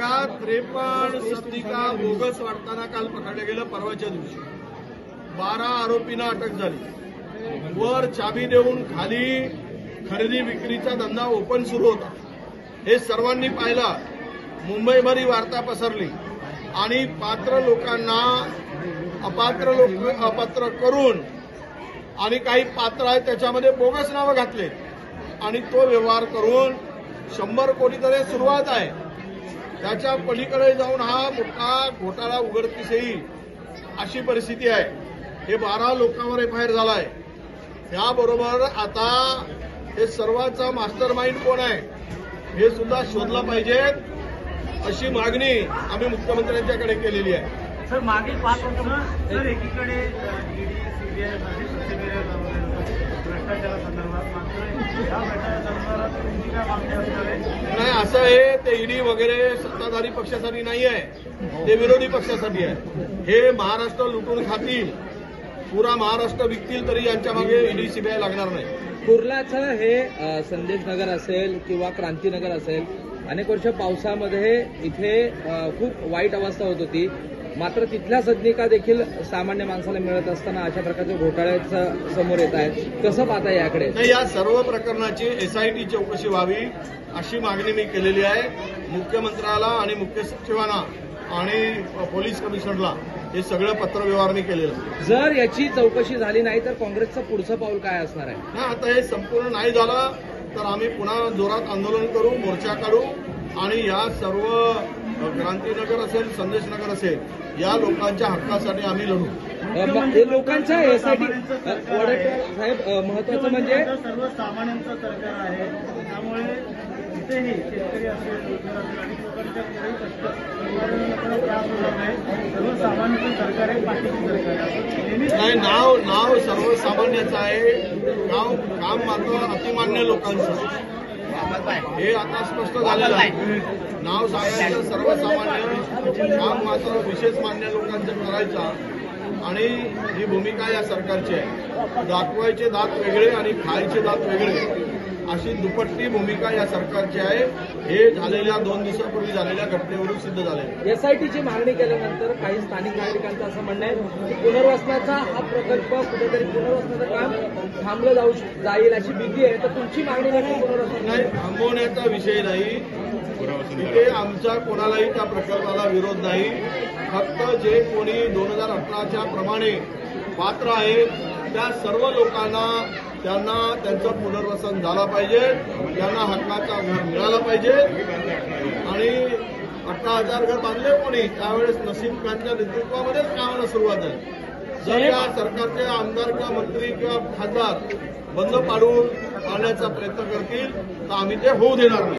भागात त्रेपन्न सत्तिका बोगस वाटताना काल पकडलं गेलं परवाच्या दिवशी. बारा आरोपींना अटक झाली. वर चाबी देऊन खाली खरेदी विक्रीचा धंदा ओपन सुरू होता. हे सर्वांनी पाहिलं. मुंबईभर ही वार्ता पसरली. आणि पात्र लोकांना अपात्र लोक अपात्र करून आणि काही पात्र आहेत त्याच्यामध्ये बोगस नावं घातले आणि तो व्यवहार करून शंभर कोटी तरी सुरुवात आहे. त्याच्या पलीकडे जाऊन हा मोठा घोटाळा उघडकीस येईल अशी परिस्थिती आहे. हे बारा लोकांवर एफ आय आर झालाय. त्याबरोबर आता हे सर्वांचा मास्टर माइंड कोण आहे हे सुद्धा शोधलं पाहिजे अशी मागणी आम्ही मुख्यमंत्र्यांच्याकडे केलेली आहे. सर मागील पाच वर्ष सर एकीकडे भ्रष्टाचारासंदर्भात मात्र नाही असं आहे ते ईडी वगैरे सत्ताधारी पक्षासाठी नाही आहे. ते विरोधी पक्षासाठी आहे. हे महाराष्ट्र लुटून खातील. पुरा महाराष्ट्र विकतील तरी यांच्या मागे ईडी सीबीआय लागणार नाही. कुर्लाचं हे संदेश नगर असेल किंवा क्रांतीनगर असेल अनेक वर्ष पावसामध्ये इथे खूप वाईट अवस्था होत होती. मात्र तिथल्या सदनिका देखील सामान्य माणसाला मिळत असताना अशा प्रकारचे घोटाळ्याचं समोर येत आहेत. कसं पाहता याकडे? नाही या सर्व प्रकरणाची एसआयटी चौकशी व्हावी अशी मागणी मी केलेली आहे. मुख्यमंत्र्याला आणि मुख्य सचिवांना आणि पोलीस कमिशनरला हे सगळं पत्रव्यवहार मी केलेलं जर याची चौकशी झाली नाही तर काँग्रेसचं पुढचं पाऊल काय असणार आहे? नाही आता हे संपूर्ण नाही झालं तर आम्ही पुन्हा जोरात आंदोलन करू मोर्चा काढू आणि या सर्व क्रांतीनगर असेल संदेशनगर असेल या लोकांच्या हक्कासाठी आम्ही लढू. हे लोकांच्या वडेट्टीवार साहेब महत्वाचं म्हणजे सर्वसामान्यांचं सरकार आहे. त्यामुळे इथेही शेतकरी असेल रोजगार असेल अनेक लोकांच्या कुठेही कष्ट लोकांना त्रास होणार नाही सर्वसामान्यांचं सरकार आहे पाठीची सरकार आहे. नाही नाव नाव सर्वसामान्याचं आहे. नाव काम मात्र अतिमान्य लोकांचं. हे आता स्पष्ट झालेलं आहे. नाव सांगायचं सर्वसामान्य काम मात्र विशेष मान्य लोकांचं करायचं. आणि ही भूमिका या सरकारची आहे. दाखवायचे दात वेगळे आणि खायचे दात वेगळे. अशी दुपट्टी भूमिका या सरकारची आहे. हे झालेल्या दोन दिवसापूर्वी झालेल्या घटनेवरून सिद्ध झाले एसआयटीची मागणी केल्यानंतर काही स्थानिक नागरिकांचं असं म्हणणं आहे की पुनर्वसनाचा हा प्रकल्प कुठेतरी पुनर्वसनाचं काम थांबलं जाऊ श- जाईल अशी भीती आहे. तर तुमची मागणी नक्की पुनर्वसन नाही थांबवण्याचा विषय नाही. तिथे आमचा कोणालाही त्या प्रकल्पाला विरोध नाही. फक्त जे कोणी दोन हजार अठराच्या प्रमाणे पात्र आहेत त्या सर्व लोकांना त्यांना त्यांचं पुनर्वसन झालं पाहिजे त्यांना हक्काचा घर मिळाला पाहिजे. आणि अठरा हजार घर बांधले कोणी त्यावेळेस नसीम खानच्या नेतृत्वामध्येच कामाला सुरुवात झाली. जर या सरकारचे आमदार किंवा मंत्री किंवा खासदार बंद पाडून पाडण्याचा प्रयत्न करतील तर आम्ही ते होऊ देणार नाही.